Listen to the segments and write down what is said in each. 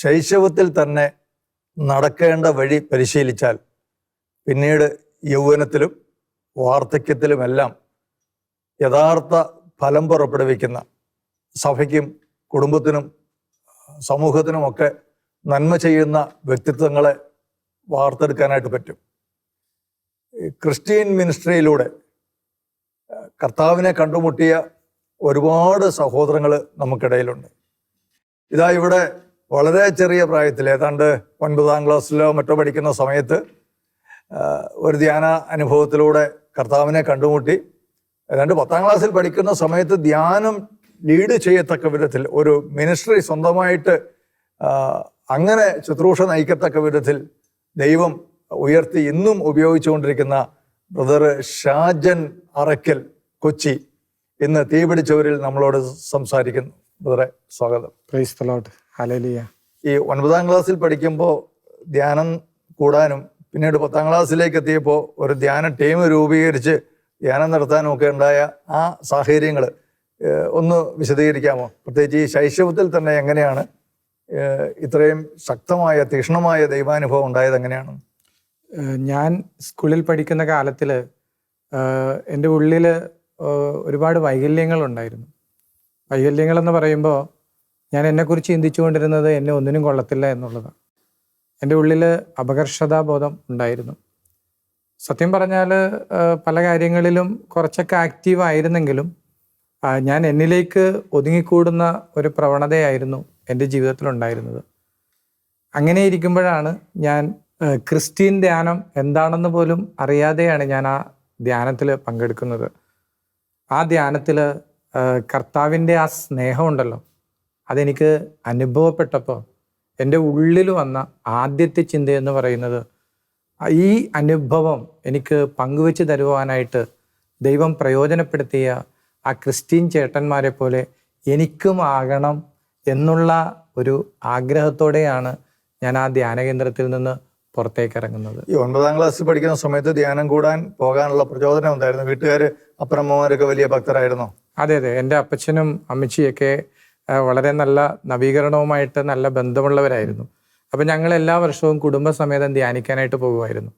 ശൈശവത്തിൽ തന്നെ നടക്കേണ്ട വഴി പരിശീലിച്ചാൽ പിന്നീട് യൗവനത്തിലും വാർദ്ധക്യത്തിലുമെല്ലാം യഥാർത്ഥ ഫലം പുറപ്പെടുവിക്കുന്ന സഭയ്ക്കും കുടുംബത്തിനും സമൂഹത്തിനുമൊക്കെ നന്മ ചെയ്യുന്ന വ്യക്തിത്വങ്ങളെ വാർത്തെടുക്കാനായിട്ട് പറ്റും. ക്രിസ്ത്യൻ മിനിസ്ട്രിയിലൂടെ കർത്താവിനെ കണ്ടുമുട്ടിയ ഒരുപാട് സഹോദരങ്ങൾ നമുക്കിടയിലുണ്ട്. ഇതാ ഇവിടെ വളരെ ചെറിയ പ്രായത്തിൽ ഏതാണ്ട് ഒൻപതാം ക്ലാസ്സിലോ മറ്റോ പഠിക്കുന്ന സമയത്ത് ഒരു ധ്യാന അനുഭവത്തിലൂടെ കർത്താവിനെ കണ്ടുമുട്ടി. ഏതാണ്ട് പത്താം ക്ലാസ്സിൽ പഠിക്കുന്ന സമയത്ത് ധ്യാനം ലീഡ് ചെയ്യത്തക്ക വിധത്തിൽ ഒരു മിനിസ്ട്രി സ്വന്തമായിട്ട് അങ്ങനെ ശുശ്രൂഷ നയിക്കത്തക്ക വിധത്തിൽ ദൈവം ഉയർത്തി ഇന്നും ഉപയോഗിച്ചുകൊണ്ടിരിക്കുന്ന ബ്രദർ ഷാജൻ അറക്കൽ കൊച്ചി ഇന്ന് തീപിടിച്ചവരിൽ നമ്മളോട് സംസാരിക്കുന്നു. ബ്രദറെ സ്വാഗതം. ഹല്ലേലൂയ. ഈ ഒൻപതാം ക്ലാസ്സിൽ പഠിക്കുമ്പോൾ ധ്യാനം കൂടാനും പിന്നീട് പത്താം ക്ലാസ്സിലേക്ക് എത്തിയപ്പോൾ ഒരു ധ്യാന ടീം രൂപീകരിച്ച് ധ്യാനം നടത്താനും ഒക്കെ ഉണ്ടായ ആ സാഹചര്യങ്ങൾ ഒന്ന് വിശദീകരിക്കാമോ? പ്രത്യേകിച്ച് ഈ ശൈശവത്തിൽ തന്നെ എങ്ങനെയാണ് ഇത്രയും ശക്തമായ തീക്ഷ്ണമായ ദൈവാനുഭവം ഉണ്ടായത് എങ്ങനെയാണ്? ഞാൻ സ്കൂളിൽ പഠിക്കുന്ന കാലത്തിൽ എന്റെ ഉള്ളിൽ ഒരുപാട് വൈകല്യങ്ങളുണ്ടായിരുന്നു വൈകല്യങ്ങളെന്ന് വൈകല്യങ്ങൾ എന്ന് പറയുമ്പോൾ ഞാൻ എന്നെക്കുറിച്ച് ചിന്തിച്ചുകൊണ്ടിരുന്നത് എന്നെ ഒന്നിനും കൊള്ളത്തില്ല എന്നുള്ളതാണ്. എന്റെ ഉള്ളിൽ അപകർഷതാബോധം ഉണ്ടായിരുന്നു. സത്യം പറഞ്ഞാൽ പല കാര്യങ്ങളിലും കുറച്ചൊക്കെ ആക്റ്റീവ് ആയിരുന്നെങ്കിലും ഞാൻ എന്നിലേക്ക് ഒതുങ്ങിക്കൂടുന്ന ഒരു പ്രവണതയായിരുന്നു എന്റെ ജീവിതത്തിൽ ഉണ്ടായിരുന്നത് അങ്ങനെ ഇരിക്കുമ്പോഴാണ് ഞാൻ ക്രിസ്ത്യൻ ധ്യാനം എന്താണെന്ന് പോലും അറിയാതെയാണ് ഞാൻ ആ ധ്യാനത്തിൽ പങ്കെടുക്കുന്നത്. ആ ധ്യാനത്തിൽ കർത്താവിന്റെ ആ സ്നേഹമുണ്ടല്ലോ. അതെനിക്ക് അനുഭവപ്പെട്ടപ്പോൾ എന്റെ ഉള്ളിൽ വന്ന ആദ്യത്തെ ചിന്ത എന്ന് പറയുന്നത് ഈ അനുഭവം എനിക്ക് പങ്കുവെച്ച് തരുവാനായിട്ട് ദൈവം പ്രയോജനപ്പെടുത്തിയ ആ ക്രിസ്ത്യൻ ചേട്ടന്മാരെ പോലെ എനിക്കും ആകണം എന്നുള്ള ഒരു ആഗ്രഹത്തോടെയാണ് ഞാൻ ആ ധ്യാന കേന്ദ്രത്തിൽ നിന്ന് പുറത്തേക്ക് ഇറങ്ങുന്നത്. ഈ ഒൻപതാം ക്ലാസ്സിൽ പഠിക്കുന്ന സമയത്ത് ധ്യാനം കൂടാൻ പോകാനുള്ള പ്രചോദനം ഉണ്ടായിരുന്നു വീട്ടുകാർ അപ്പനമ്മമാരൊക്കെ വലിയ ഭക്തരായിരുന്നു? അതെ അതെ. എന്റെ അപ്പച്ചനും അമ്മച്ചിയൊക്കെ വളരെ നല്ല നവീകരണവുമായിട്ട് നല്ല ബന്ധമുള്ളവരായിരുന്നു. അപ്പം ഞങ്ങൾ എല്ലാ വർഷവും കുടുംബസമേതം ധ്യാനിക്കാനായിട്ട് പോകുമായിരുന്നു.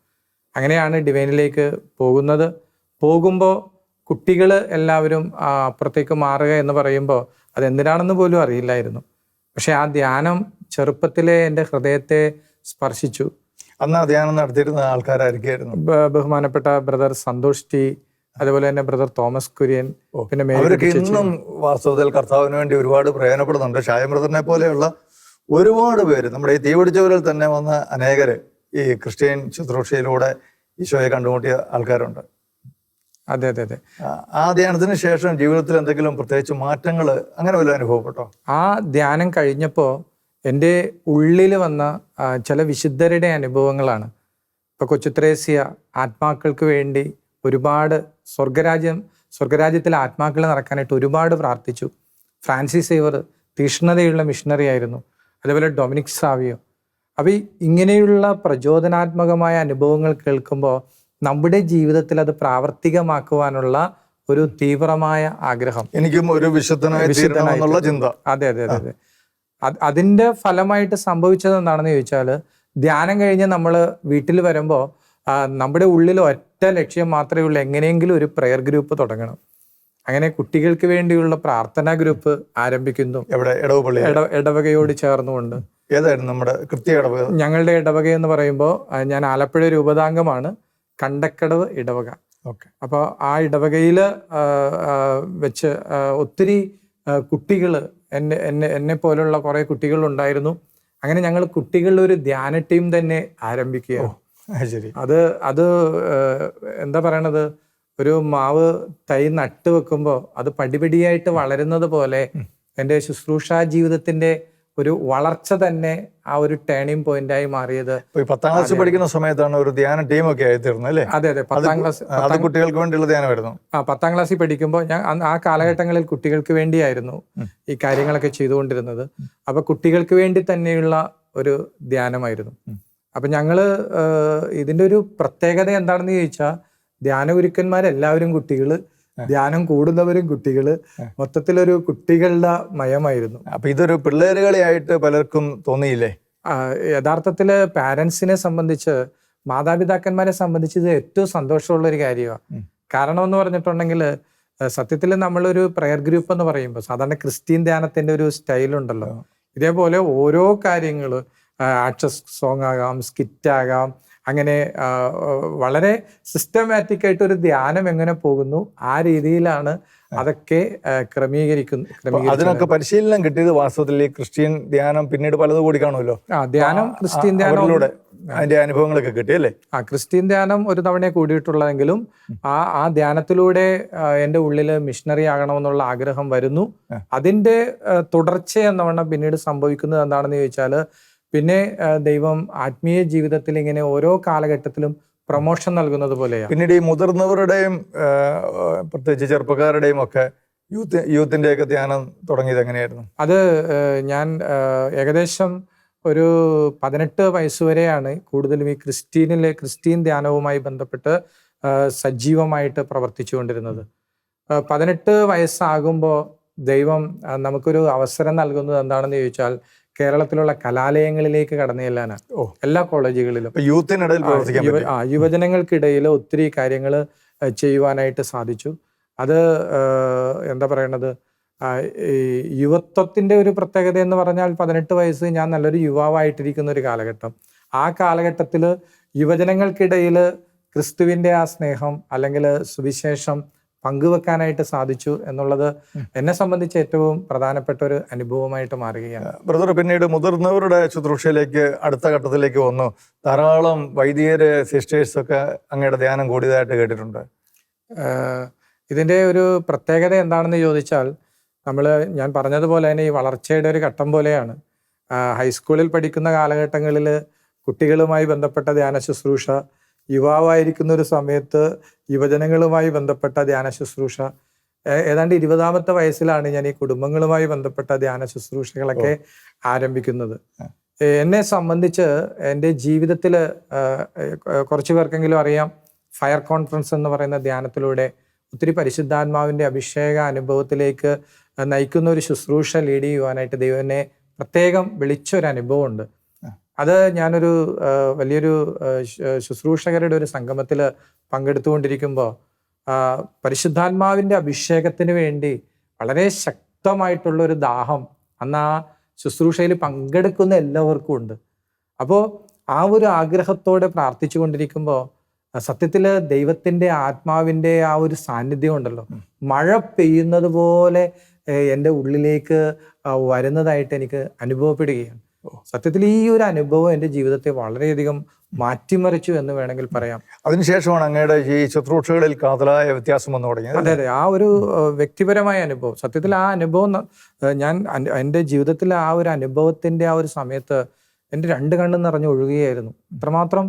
അങ്ങനെയാണ് ഡിവൈനിലേക്ക് പോകുന്നത്. പോകുമ്പോൾ കുട്ടികൾ എല്ലാവരും അപ്പുറത്തേക്ക് മാറുക എന്ന് പറയുമ്പോൾ അതെന്തിനാണെന്ന് പോലും അറിയില്ലായിരുന്നു. പക്ഷെ ആ ധ്യാനം ചെറുപ്പത്തിലെ എന്റെ ഹൃദയത്തെ സ്പർശിച്ചു. അന്ന് ആ ധ്യാനം നടത്തിയിരുന്ന ആൾക്കാരായിരിക്കും ബഹുമാനപ്പെട്ട ബ്രദർ സന്തോഷ് ടി അതുപോലെ തന്നെ ബ്രദർ തോമസ് കുര്യൻ പിന്നെ അവരൊക്കെ. ഇന്നും വാസ്തവത്തിൽ കർത്താവിന് വേണ്ടി ഒരുപാട് പ്രയോജനപ്പെടുന്നുണ്ട്. ഷായമൃതനെ പോലെയുള്ള ഒരുപാട് പേര്. നമ്മുടെ ഈ തീപിടിച്ചവരിൽ തന്നെ വന്ന അനേകര് ഈ ക്രിസ്ത്യൻ ശുശ്രൂഷയിലൂടെ ഈശോയെ കണ്ടുമുട്ടിയ ആൾക്കാരുണ്ട്. അതെ അതെ അതെ. ആ- ധ്യാനത്തിന് ശേഷം ജീവിതത്തിൽ എന്തെങ്കിലും പ്രത്യേകിച്ച് മാറ്റങ്ങൾ അങ്ങനെ വല്ലതും അനുഭവപ്പെട്ടോ? ആ ധ്യാനം കഴിഞ്ഞപ്പോൾ എന്റെ ഉള്ളിൽ വന്ന ചില വിശുദ്ധരുടെ അനുഭവങ്ങളാണ്. ഇപ്പൊ കൊച്ചുത്രേസ്യ ആത്മാക്കൾക്ക് വേണ്ടി ഒരുപാട് സ്വർഗരാജ്യം സ്വർഗരാജ്യത്തിലെ ആത്മാക്കളെ നടക്കാനായിട്ട് ഒരുപാട് പ്രാർത്ഥിച്ചു. ഫ്രാൻസിസ് സേവർ തീഷ്ണതയുള്ള മിഷണറി ആയിരുന്നു. അതേപോലെ ഡൊമിനിക് സാവിയോ. അപ്പോൾ ഇങ്ങനെയുള്ള പ്രചോദനാത്മകമായ അനുഭവങ്ങൾ കേൾക്കുമ്പോൾ നമ്മുടെ ജീവിതത്തിൽ അത് പ്രാവർത്തികമാക്കുവാനുള്ള ഒരു തീവ്രമായ ആഗ്രഹം. എനിക്കും ഒരു വിശുദ്ധനായ ചിന്ത. അതെ അതെ അതെ അതെ. അത് അതിന്റെ ഫലമായിട്ട് സംഭവിച്ചത് എന്താണെന്ന് ചോദിച്ചാൽ ധ്യാനം കഴിഞ്ഞ് നമ്മൾ വീട്ടിൽ വരുമ്പോൾ നമ്മുടെ ഉള്ളിൽ ഒറ്റ ലക്ഷ്യം മാത്രമേ ഉള്ളൂ. എങ്ങനെയെങ്കിലും ഒരു പ്രെയർ ഗ്രൂപ്പ് തുടങ്ങണം. അങ്ങനെ കുട്ടികൾക്ക് വേണ്ടിയുള്ള പ്രാർത്ഥനാ ഗ്രൂപ്പ് ആരംഭിക്കുന്നു. എവിടെ? ഇടവകയോട് ചേർന്നുകൊണ്ട്. ഏതായിരുന്നു നമ്മുടെ കൃത്യ ഇടവക ഞങ്ങളുടെ ഇടവക എന്ന് പറയുമ്പോൾ ഞാൻ ആലപ്പുഴ രൂപതാംഗമാണ്. കണ്ടക്കടവ് ഇടവക ഓക്കെ. അപ്പോൾ ആ ഇടവകയിൽ വെച്ച് ഒത്തിരി കുട്ടികൾ എന്നെ എന്നെ എന്നെ പോലുള്ള കുറേ കുട്ടികളുണ്ടായിരുന്നു. അങ്ങനെ ഞങ്ങൾ കുട്ടികളുടെ ഒരു ധ്യാന ടീം തന്നെ ആരംഭിക്കുകയാണ്. ശരി അത് അത് എന്താ പറയണത്? ഒരു മാവ് തൈ നട്ട് വെക്കുമ്പോൾ അത് പടിപടിയായിട്ട് വളരുന്നത് പോലെ എന്റെ ശുശ്രൂഷാ ജീവിതത്തിന്റെ ഒരു വളർച്ച തന്നെ ആ ഒരു ടേണിംഗ് പോയിന്റായി മാറിയത്. പത്താം ക്ലാസ് പഠിക്കുന്ന സമയത്താണ് ഒരു ധ്യാന ടീം ഒക്കെ ആയി തീർന്നത് അല്ലേ? അതെ അതെ. പത്താം ക്ലാസ് അത് കുട്ടികൾക്ക് വേണ്ടിയുള്ള ധ്യാനമായിരുന്നു. ആ പത്താം ക്ലാസ്സിൽ പഠിക്കുമ്പോൾ ഞാൻ ആ കാലഘട്ടങ്ങളിൽ കുട്ടികൾക്ക് വേണ്ടിയായിരുന്നു ഈ കാര്യങ്ങളൊക്കെ ചെയ്തുകൊണ്ടിരുന്നത്. അപ്പൊ കുട്ടികൾക്ക് വേണ്ടി തന്നെയുള്ള ഒരു ധ്യാനമായിരുന്നു. അപ്പൊ ഞങ്ങൾ ഇതിന്റെ ഇതിന്റെ ഒരു പ്രത്യേകത എന്താണെന്ന് ചോദിച്ചാൽ ധ്യാന ഗുരുക്കന്മാരെല്ലാവരും കുട്ടികൾ ധ്യാനം കൂടുന്നവരും കുട്ടികൾ മൊത്തത്തിലൊരു കുട്ടികളുടെ മയമായിരുന്നു. അപ്പൊ ഇതൊരു പിള്ളേര് കളിയായിട്ട് പലർക്കും തോന്നിയില്ലേ? യഥാർത്ഥത്തിൽ യഥാർത്ഥത്തിൽ പാരൻസിനെ സംബന്ധിച്ച് മാതാപിതാക്കന്മാരെ സംബന്ധിച്ച് ഇത് ഏറ്റവും സന്തോഷമുള്ള ഒരു കാര്യമാണ്. കാരണം എന്ന് പറഞ്ഞിട്ടുണ്ടെങ്കിൽ സത്യത്തിൽ നമ്മളൊരു പ്രയർ ഗ്രൂപ്പ് എന്ന് പറയുമ്പോൾ സാധാരണ ക്രിസ്ത്യൻ ധ്യാനത്തിന്റെ ഒരു സ്റ്റൈൽ ഉണ്ടല്ലോ. ഇതേപോലെ ഓരോ കാര്യങ്ങൾ ആക്ഷൻ സോങ് ആകാം സ്കിറ്റ് ആകാം അങ്ങനെ വളരെ സിസ്റ്റമാറ്റിക് ആയിട്ട് ഒരു ധ്യാനം എങ്ങനെ പോകുന്നു ആ രീതിയിലാണ് അതൊക്കെ ക്രമീകരിക്കുന്നു അതിനൊക്കെ പരിശീലനം കിട്ടിയത് വാസ്തവത്തിൽ ഈ ക്രിസ്ത്യൻ ധ്യാനം പിന്നീട് പലതും കൂടി കാണുമല്ലോ? ആ ധ്യാനം ക്രിസ്ത്യൻ ധ്യാനത്തിലൂടെ അതിന്റെ അനുഭവങ്ങളൊക്കെ കിട്ടി അല്ലേ? ആ ക്രിസ്ത്യൻ ധ്യാനം ഒരു തവണ കൂടിയിട്ടുള്ളതെങ്കിലും ആ ആ ധ്യാനത്തിലൂടെ എന്റെ ഉള്ളിൽ മിഷണറി ആകണമെന്നുള്ള ആഗ്രഹം വരുന്നു. അതിന്റെ അതിന്റെ തുടർച്ച എന്നവണ്ണം പിന്നീട് സംഭവിക്കുന്നത് എന്താണെന്ന് ചോദിച്ചാൽ പിന്നെ ദൈവം ആത്മീയ ജീവിതത്തിൽ ഇങ്ങനെ ഓരോ കാലഘട്ടത്തിലും പ്രൊമോഷൻ നൽകുന്നത് പോലെയാണ് പിന്നീട് ഈ മുതിർന്നവരുടെയും പ്രത്യേകിച്ച് ചെറുപ്പക്കാരുടെയും ഒക്കെ യൂത്ത് യൂത്തിന്റെ ഒക്കെ ധ്യാനം തുടങ്ങിയത് എങ്ങനെയായിരുന്നു? അത് ഞാൻ ഏകദേശം ഒരു പതിനെട്ട് വയസ്സ് വരെയാണ് കൂടുതലും ഈ ക്രിസ്റ്റീനിലെ ക്രിസ്ത്യൻ ധ്യാനവുമായി ബന്ധപ്പെട്ട് സജീവമായിട്ട് പ്രവർത്തിച്ചുകൊണ്ടിരുന്നത്. കൊണ്ടിരുന്നത് പതിനെട്ട് വയസ്സാകുമ്പോൾ ദൈവം നമുക്കൊരു അവസരം നൽകുന്നത് എന്താണെന്ന് ചോദിച്ചാൽ കേരളത്തിലുള്ള കലാലയങ്ങളിലേക്ക് കടന്നു ചെല്ലാനാണ് എല്ലാ കോളേജുകളിലും. യൂത്തിനിടയിൽ ആ യുവജനങ്ങൾക്കിടയിൽ ഒത്തിരി കാര്യങ്ങൾ ചെയ്യുവാനായിട്ട് സാധിച്ചു. അത് എന്താ പറയണത്? ഈ യുവത്വത്തിന്റെ ഒരു പ്രത്യേകത എന്ന് പറഞ്ഞാൽ പതിനെട്ട് വയസ്സ് ഞാൻ നല്ലൊരു യുവാവായിട്ടിരിക്കുന്ന ഒരു കാലഘട്ടം. ആ കാലഘട്ടത്തിൽ യുവജനങ്ങൾക്കിടയിൽ ക്രിസ്തുവിന്റെ ആ സ്നേഹം അല്ലെങ്കിൽ സുവിശേഷം പങ്കുവെക്കാനായിട്ട് സാധിച്ചു എന്നുള്ളത് എന്നെ സംബന്ധിച്ച് ഏറ്റവും പ്രധാനപ്പെട്ട ഒരു അനുഭവമായിട്ട് മാറുകയാണ്. ബ്രദർ പിന്നീട് മുതിർന്നവരുടെ ശുശ്രൂഷയിലേക്ക് അടുത്ത ഘട്ടത്തിലേക്ക് വന്നു. ധാരാളം വൈദികര് സിസ്റ്റേഴ്സ് ഒക്കെ അങ്ങയുടെ ധ്യാനം കൂടിയതായിട്ട് കേട്ടിട്ടുണ്ട്. ഇതിന്റെ ഇതിന്റെ ഒരു പ്രത്യേകത എന്താണെന്ന് ചോദിച്ചാൽ നമ്മൾ ഞാൻ പറഞ്ഞതുപോലെ തന്നെ ഈ വളർച്ചയുടെ ഒരു ഘട്ടം പോലെയാണ്. ഹൈസ്കൂളിൽ പഠിക്കുന്ന കാലഘട്ടങ്ങളിൽ കുട്ടികളുമായി ബന്ധപ്പെട്ട ധ്യാന ശുശ്രൂഷ യുവാവായിരിക്കുന്ന ഒരു സമയത്ത് യുവജനങ്ങളുമായി ബന്ധപ്പെട്ട ധ്യാന ശുശ്രൂഷ. ഏതാണ്ട് ഇരുപതാമത്തെ വയസ്സിലാണ് ഞാൻ ഈ കുടുംബങ്ങളുമായി ബന്ധപ്പെട്ട ധ്യാന ശുശ്രൂഷകളൊക്കെ ആരംഭിക്കുന്നത്. എന്നെ സംബന്ധിച്ച് എന്റെ ജീവിതത്തിൽ കുറച്ച് പേർക്കെങ്കിലും അറിയാം ഫയർ കോൺഫറൻസ് എന്ന് പറയുന്ന ധ്യാനത്തിലൂടെ ഒത്തിരി പരിശുദ്ധാത്മാവിന്റെ അഭിഷേക അനുഭവത്തിലേക്ക് നയിക്കുന്ന ഒരു ശുശ്രൂഷ ലീഡ് ചെയ്യുവാനായിട്ട് ദൈവനെ പ്രത്യേകം വിളിച്ചൊരു അനുഭവമുണ്ട് അത് ഞാനൊരു വലിയൊരു ശുശ്രൂഷകരുടെ ഒരു സംഗമത്തിൽ പങ്കെടുത്തുകൊണ്ടിരിക്കുമ്പോൾ പരിശുദ്ധാത്മാവിന്റെ പരിശുദ്ധാത്മാവിന്റെ അഭിഷേകത്തിന് വേണ്ടി വളരെ ശക്തമായിട്ടുള്ള ഒരു ദാഹം അന്ന് ആ ശുശ്രൂഷയിൽ പങ്കെടുക്കുന്ന എല്ലാവർക്കും ഉണ്ട്. അപ്പോൾ ആ ഒരു ആഗ്രഹത്തോടെ പ്രാർത്ഥിച്ചു കൊണ്ടിരിക്കുമ്പോൾ സത്യത്തിൽ ദൈവത്തിന്റെ ആത്മാവിന്റെ ആ ഒരു സാന്നിധ്യം ഉണ്ടല്ലോ. മഴ പെയ്യുന്നത് പോലെ എന്റെ ഉള്ളിലേക്ക് വരുന്നതായിട്ട് എനിക്ക് അനുഭവപ്പെടുകയാണ്. സത്യത്തിൽ ഈ ഒരു അനുഭവം എന്റെ ജീവിതത്തെ വളരെയധികം മാറ്റിമറിച്ചു എന്ന് വേണമെങ്കിൽ പറയാം. അതിനുശേഷമാണ് അങ്ങയുടെ ഈ ശുശ്രൂഷകളിൽ കാതലായ വ്യത്യാസം വന്നു തുടങ്ങിയത് അതെ അതെ. ആ ഒരു വ്യക്തിപരമായ അനുഭവം. സത്യത്തിൽ ആ അനുഭവം ഞാൻ എന്റെ ജീവിതത്തിൽ ആ ഒരു അനുഭവത്തിന്റെ ആ ഒരു സമയത്ത് എന്റെ രണ്ട് കണ്ണും നിറഞ്ഞു ഒഴുകുകയായിരുന്നു. അത്രമാത്രം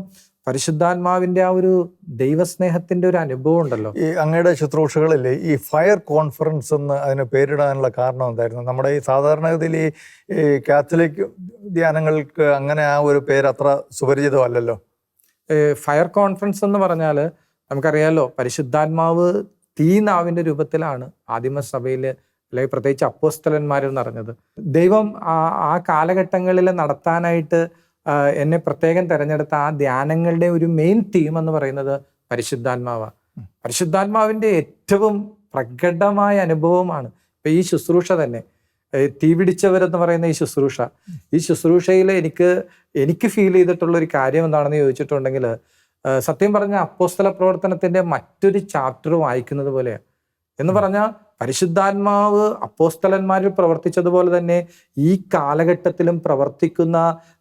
പരിശുദ്ധാത്മാവിന്റെ ആ ഒരു ദൈവസ്നേഹത്തിന്റെ ഒരു അനുഭവം ഉണ്ടല്ലോ. ഈ അങ്ങയുടെ ശുശ്രൂഷകളിൽ ഈ ഫയർ കോൺഫറൻസ് എന്ന് അതിന് പേരിടാനുള്ള കാരണം എന്തായിരുന്നു? നമ്മുടെ ഈ സാധാരണഗതിയിൽ ഈ കാത്തലിക് ധ്യാനങ്ങൾക്ക് അങ്ങനെ ആ ഒരു പേര് അത്ര സുപരിചിതമല്ലല്ലോ? ഫയർ കോൺഫറൻസ് എന്ന് പറഞ്ഞാൽ നമുക്കറിയാലോ പരിശുദ്ധാത്മാവ് തീനാവിന്റെ രൂപത്തിലാണ് ആദിമസഭയിൽ അല്ലെങ്കിൽ പ്രത്യേകിച്ച് അപ്പോസ്തലന്മാരെന്ന് പറഞ്ഞത്. ദൈവം ആ ആ കാലഘട്ടങ്ങളിൽ നടത്താനായിട്ട് എന്നെ പ്രത്യേകം തിരഞ്ഞെടുത്ത ആ ധ്യാനങ്ങളുടെ ഒരു മെയിൻ തീം എന്ന് പറയുന്നത് പരിശുദ്ധാത്മാവാണ് പരിശുദ്ധാത്മാവിന്റെ ഏറ്റവും പ്രകടമായ അനുഭവമാണ് ഇപ്പൊ ഈ ശുശ്രൂഷ തന്നെ. തീപിടിച്ചവരെന്ന് പറയുന്ന ഈ ശുശ്രൂഷ. ഈ ശുശ്രൂഷയിൽ എനിക്ക് എനിക്ക് ഫീൽ ചെയ്തിട്ടുള്ള ഒരു കാര്യം എന്താണെന്ന് ചോദിച്ചിട്ടുണ്ടെങ്കിൽ സത്യം പറഞ്ഞ അപ്പോസ്തല പ്രവർത്തനത്തിന്റെ മറ്റൊരു ചാപ്റ്റർ വായിക്കുന്നത് പോലെയാണ്. എന്ന് പറഞ്ഞാൽ പരിശുദ്ധാത്മാവ് അപ്പോസ്തലന്മാരിൽ പ്രവർത്തിച്ചതുപോലെ തന്നെ ഈ കാലഘട്ടത്തിലും പ്രവർത്തിക്കുന്ന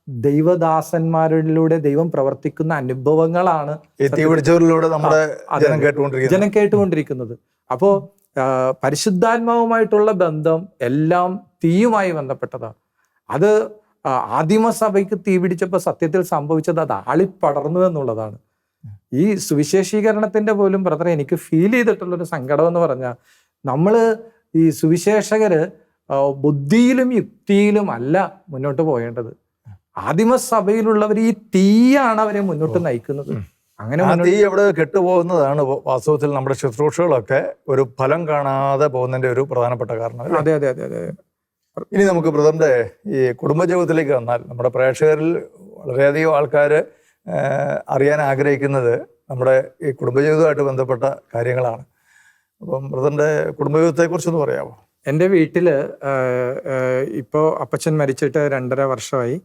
ദൈവദാസന്മാരിലൂടെ ദൈവം പ്രവർത്തിക്കുന്ന അനുഭവങ്ങളാണ് നമ്മുടെ ജനം കേട്ടുകൊണ്ടിരിക്കുന്നത്. അപ്പോ പരിശുദ്ധാത്മാവുമായിട്ടുള്ള ബന്ധം എല്ലാം തീയുമായി ബന്ധപ്പെട്ടതാണ്. അത് ആദിമസഭയ്ക്ക് തീ പിടിച്ചപ്പോൾ സത്യത്തിൽ സംഭവിച്ചത് അത് ആളിപ്പടർന്നു എന്നുള്ളതാണ്. ഈ സുവിശേഷീകരണത്തിന്റെ പോലും ബ്രദറെ എനിക്ക് ഫീൽ ചെയ്തിട്ടുള്ള ഒരു സങ്കടം എന്ന് പറഞ്ഞാൽ നമ്മൾ ഈ സുവിശേഷകര് ബുദ്ധിയിലും യുക്തിയിലും അല്ല മുന്നോട്ട് പോകേണ്ടത് ആദിമസഭയിലുള്ളവർ ഈ തീയാണ് അവരെ മുന്നോട്ട് നയിക്കുന്നത്. അങ്ങനെ ആ തീ എവിടെ കെട്ടുപോകുന്നതാണ് വാസ്തവത്തിൽ നമ്മുടെ ശുശ്രൂഷകളൊക്കെ ഒരു ഫലം കാണാതെ പോകുന്നതിന്റെ ഒരു പ്രധാനപ്പെട്ട കാരണം അതെ അതെ അതെ അതെ. ഇനി നമുക്ക് ബ്രദറിന്റെ ഈ കുടുംബജീവിതത്തിലേക്ക് വന്നാൽ നമ്മുടെ പ്രേക്ഷകരിൽ വളരെയധികം ആൾക്കാർ അറിയാൻ ആഗ്രഹിക്കുന്നത് നമ്മുടെ ഈ കുടുംബജീവിതവുമായിട്ട് ബന്ധപ്പെട്ട കാര്യങ്ങളാണ്. അപ്പം ബ്രദറിന്റെ കുടുംബജീവിതത്തെക്കുറിച്ചൊന്ന് പറയാമോ? എന്റെ വീട്ടിൽ ഇപ്പോൾ അപ്പച്ചൻ മരിച്ചിട്ട് രണ്ടര വർഷമായി.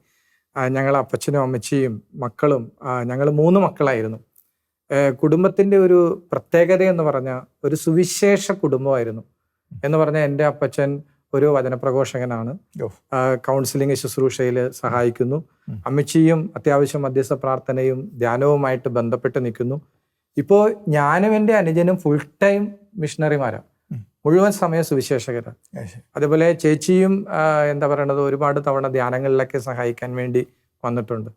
ഞങ്ങൾ അപ്പച്ചനും അമ്മച്ചിയും മക്കളും ഞങ്ങൾ മൂന്ന് മക്കളായിരുന്നു. കുടുംബത്തിന്റെ ഒരു പ്രത്യേകത എന്ന് പറഞ്ഞാൽ ഒരു സുവിശേഷ കുടുംബമായിരുന്നു എന്ന് പറഞ്ഞാൽ എന്റെ അപ്പച്ചൻ ഒരു വചനപ്രഘോഷകനാണ്. കൗൺസിലിംഗ് ശുശ്രൂഷയിൽ സഹായിക്കുന്നു. അമ്മച്ചിയും അത്യാവശ്യം മധ്യസ്ഥ പ്രാർത്ഥനയും ധ്യാനവുമായിട്ട് ബന്ധപ്പെട്ട് നിൽക്കുന്നു. ഇപ്പോൾ ഞാനും എന്റെ അനുജനും ഫുൾ ടൈം മിഷണറിമാരാണ്. മുഴുവൻ സമയ സുവിശേഷകരാണ് ആ, അതുപോലെ ചേച്ചിയും എന്താ പറയണത് ഒരുപാട് തവണ ധ്യാനങ്ങളിലൊക്കെ സഹായിക്കാൻ വേണ്ടി വന്നിട്ടുണ്ട്.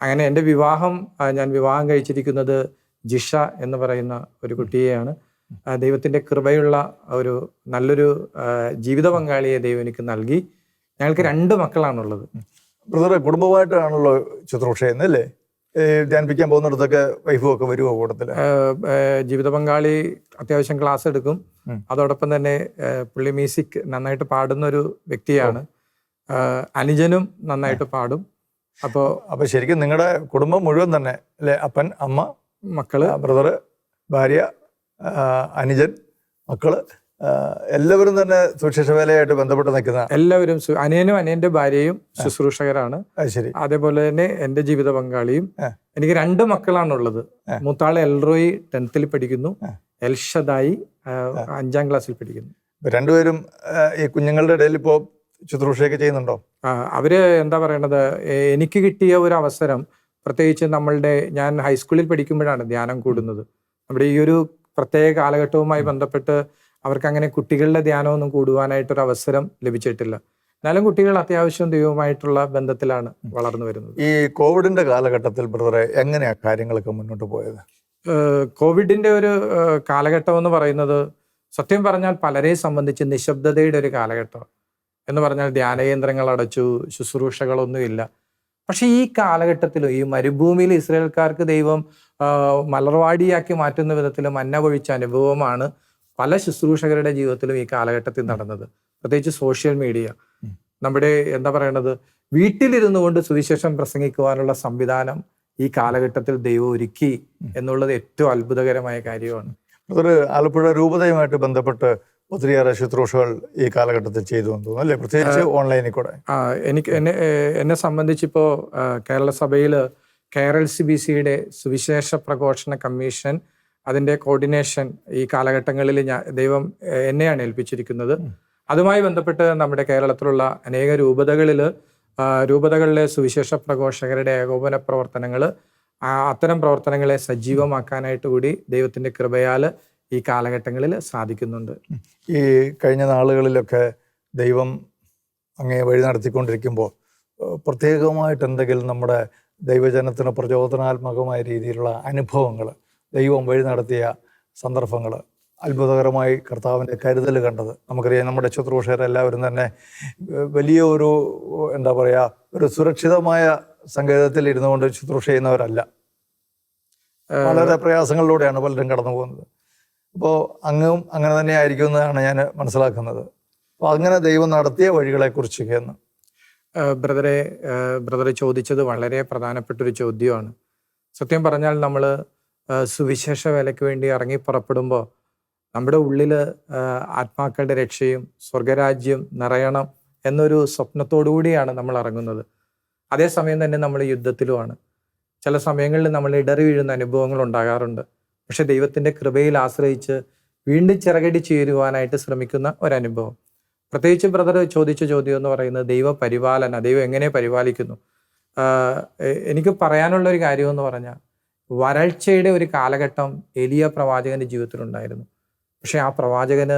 അങ്ങനെ എന്റെ വിവാഹം ഞാൻ വിവാഹം കഴിച്ചിരിക്കുന്നത് ജിഷ എന്ന് പറയുന്ന ഒരു കുട്ടിയെയാണ്. ദൈവത്തിന്റെ ദൈവത്തിന്റെ കൃപയുള്ള ഒരു നല്ലൊരു ജീവിത പങ്കാളിയെ ദൈവം എനിക്ക് നൽകി. ഞങ്ങൾക്ക് രണ്ട് മക്കളാണുള്ളത്. ബ്രദറെ കുടുംബമായിട്ടാണല്ലോ ശുശ്രൂഷ എന്നല്ലേ ധ്യാനിപ്പിക്കാൻ പോകുന്നിടത്തൊക്കെ വൈഫും ഒക്കെ വരുമോ ആ, ജീവിത പങ്കാളി അത്യാവശ്യം ക്ലാസ് എടുക്കും. അതോടൊപ്പം തന്നെ പുള്ളി മ്യൂസിക് നന്നായിട്ട് പാടുന്ന ഒരു വ്യക്തിയാണ് അനുജനും നന്നായിട്ട് പാടും. അപ്പോ അപ്പൊ ശരിക്കും നിങ്ങളുടെ കുടുംബം മുഴുവൻ തന്നെ അല്ലെ? അപ്പൻ അമ്മ മക്കൾ. ബ്രദർ ഭാര്യ അനുജൻ മക്കൾ എല്ലാവരും തന്നെ സുശേഷ വേലയായിട്ട് ബന്ധപ്പെട്ട് നിൽക്കുന്ന എല്ലാവരും അനിയനും അനിയന്റെ ഭാര്യയും ശുശ്രൂഷകരാണ്. ശരി. അതേപോലെ തന്നെ എന്റെ ജീവിത പങ്കാളിയും. എനിക്ക് രണ്ട് മക്കളാണുള്ളത്. മൂത്താൾ എൽറോയി ടെൻത്തിൽ പഠിക്കുന്നു. എൽഷദായി അഞ്ചാം ക്ലാസ്സിൽ പഠിക്കുന്നു. രണ്ടുപേരും ഈ കുഞ്ഞുങ്ങളുടെ ഇടയിൽ ഇപ്പോൾ ശുശ്രൂഷയൊക്കെ ചെയ്യുന്നുണ്ടോ? അവർ എന്താ പറയണത്? എനിക്ക് കിട്ടിയ ഒരു അവസരം പ്രത്യേകിച്ച് നമ്മളുടെ ഞാൻ ഹൈസ്കൂളിൽ പഠിക്കുമ്പോഴാണ് ധ്യാനം കൂടുന്നത്. നമ്മുടെ ഈ ഒരു പ്രത്യേക കാലഘട്ടവുമായി ബന്ധപ്പെട്ട് അവർക്ക് അങ്ങനെ കുട്ടികളുടെ ധ്യാനമൊന്നും കൂടുവാനായിട്ടൊരു അവസരം ലഭിച്ചിട്ടില്ല. എന്നാലും കുട്ടികൾ അത്യാവശ്യം ദൈവമായിട്ടുള്ള ബന്ധത്തിലാണ് വളർന്നു വരുന്നത്. ഈ കോവിഡിന്റെ കാലഘട്ടത്തിൽ ബ്രദറെ എങ്ങനെയാ കാര്യങ്ങളൊക്കെ മുന്നോട്ട് പോയത്? ഏഹ് കോവിഡിന്റെ ഒരു കാലഘട്ടം എന്ന് പറയുന്നത് സത്യം പറഞ്ഞാൽ പലരെ സംബന്ധിച്ച് നിശബ്ദതയുടെ ഒരു കാലഘട്ടം എന്ന് പറഞ്ഞാൽ ധ്യാനകേന്ദ്രങ്ങൾ അടച്ചു ശുശ്രൂഷകളൊന്നുമില്ല പക്ഷേ ഈ കാലഘട്ടത്തിലും ഈ മരുഭൂമിയിൽ ഇസ്രയേൽക്കാർക്ക് ദൈവം മലർവാടിയാക്കി മാറ്റുന്ന വിധത്തിൽ മന്ന പൊഴിച്ച അനുഭവമാണ് പല ശുശ്രൂഷകരുടെ ജീവിതത്തിലും ഈ കാലഘട്ടത്തിൽ നടന്നത്. പ്രത്യേകിച്ച് സോഷ്യൽ മീഡിയ. നമ്മുടെ എന്താ പറയണത് വീട്ടിലിരുന്നു കൊണ്ട് സുവിശേഷം പ്രസംഗിക്കുവാനുള്ള സംവിധാനം ഈ കാലഘട്ടത്തിൽ ദൈവം ഒരുക്കി എന്നുള്ളത് ഏറ്റവും അത്ഭുതകരമായ കാര്യമാണ്. അതൊരു ആലപ്പുഴ രൂപതയുമായിട്ട് ബന്ധപ്പെട്ട് ഒത്തിരിയേറെ ശുശ്രൂഷകൾ ഈ കാലഘട്ടത്തിൽ ചെയ്തു എന്ന് തോന്നുന്നു അല്ലേ? പ്രത്യേകിച്ച് ഓൺലൈനിൽ കൂടെ. ആ, എനിക്ക് എന്നെ എന്നെ സംബന്ധിച്ചിപ്പോൾ കേരള സഭയിൽ കേരൾ സി ബി സിയുടെ സുവിശേഷ പ്രഘോഷണ കമ്മീഷൻ അതിന്റെ കോർഡിനേഷൻ ഈ കാലഘട്ടങ്ങളിൽ ഞാൻ ദൈവം എന്നെയാണ് ഏൽപ്പിച്ചിരിക്കുന്നത്. അതുമായി ബന്ധപ്പെട്ട് നമ്മുടെ കേരളത്തിലുള്ള അനേക രൂപതകളിൽ രൂപതകളിലെ സുവിശേഷ പ്രഘോഷകരുടെ ഏകോപന പ്രവർത്തനങ്ങൾ അത്തരം പ്രവർത്തനങ്ങളെ സജീവമാക്കാനായിട്ട് കൂടി ദൈവത്തിന്റെ കൃപയാൽ ഈ കാലഘട്ടങ്ങളിൽ സാധിക്കുന്നുണ്ട്. ഈ കഴിഞ്ഞ നാളുകളിലൊക്കെ ദൈവം അങ്ങേ വഴി നടത്തിക്കൊണ്ടിരിക്കുമ്പോൾ പ്രത്യേകമായിട്ട് എന്തെങ്കിലും നമ്മുടെ ദൈവജനത്തിന് പ്രചോദനാത്മകമായ രീതിയിലുള്ള അനുഭവങ്ങൾ ദൈവം വഴി നടത്തിയ സന്ദർഭങ്ങൾ അത്ഭുതകരമായി കർത്താവിന്റെ കരുതൽ കണ്ടത്. നമുക്കറിയാം നമ്മുടെ ശുശ്രൂഷകരെല്ലാവരും തന്നെ വലിയ ഒരു എന്താ പറയുക ഒരു സുരക്ഷിതമായ സങ്കേതത്തിൽ ഇരുന്നു കൊണ്ട് ശുശ്രൂഷ ചെയ്യുന്നവരല്ല. വളരെ പ്രയാസങ്ങളിലൂടെയാണ് പലരും കടന്നു പോകുന്നത്. അപ്പോൾ അങ്ങും അങ്ങനെ തന്നെ ആയിരിക്കും എന്നാണ് ഞാൻ മനസ്സിലാക്കുന്നത്. അപ്പോൾ അങ്ങനെ ദൈവം നടത്തിയ വഴികളെക്കുറിച്ച് എന്ന് ബ്രദറെ ഏഹ് ബ്രദറെ ചോദിച്ചത് വളരെ പ്രധാനപ്പെട്ട ഒരു ചോദ്യമാണ്. സത്യം പറഞ്ഞാൽ നമ്മൾ സുവിശേഷ വേലയ്ക്ക് വേണ്ടി ഇറങ്ങി പുറപ്പെടുമ്പോൾ നമ്മുടെ ഉള്ളിൽ ആത്മാക്കളുടെ രക്ഷയും സ്വർഗരാജ്യം നിറയണം എന്നൊരു സ്വപ്നത്തോടു കൂടിയാണ് നമ്മൾ ഇറങ്ങുന്നത്. അതേസമയം തന്നെ നമ്മൾ യുദ്ധത്തിലുമാണ് ചില സമയങ്ങളിൽ നമ്മൾ ഇടറി വീഴുന്ന അനുഭവങ്ങൾ ഉണ്ടാകാറുണ്ട്. പക്ഷെ ദൈവത്തിന്റെ കൃപയിൽ ആശ്രയിച്ച് വീണ്ടും ചിറകടി ചേരുവാനായിട്ട് ശ്രമിക്കുന്ന ഒരനുഭവം. പ്രത്യേകിച്ച് ബ്രദർ ചോദിച്ച ചോദ്യം എന്ന് പറയുന്നത് ദൈവ പരിപാലന ദൈവം എങ്ങനെ പരിപാലിക്കുന്നു? എനിക്ക് പറയാനുള്ള ഒരു കാര്യം എന്ന് പറഞ്ഞാൽ വരൾച്ചയുടെ ഒരു കാലഘട്ടം എലിയ പ്രവാചകന്റെ ജീവിതത്തിലുണ്ടായിരുന്നു. പക്ഷെ ആ പ്രവാചകന്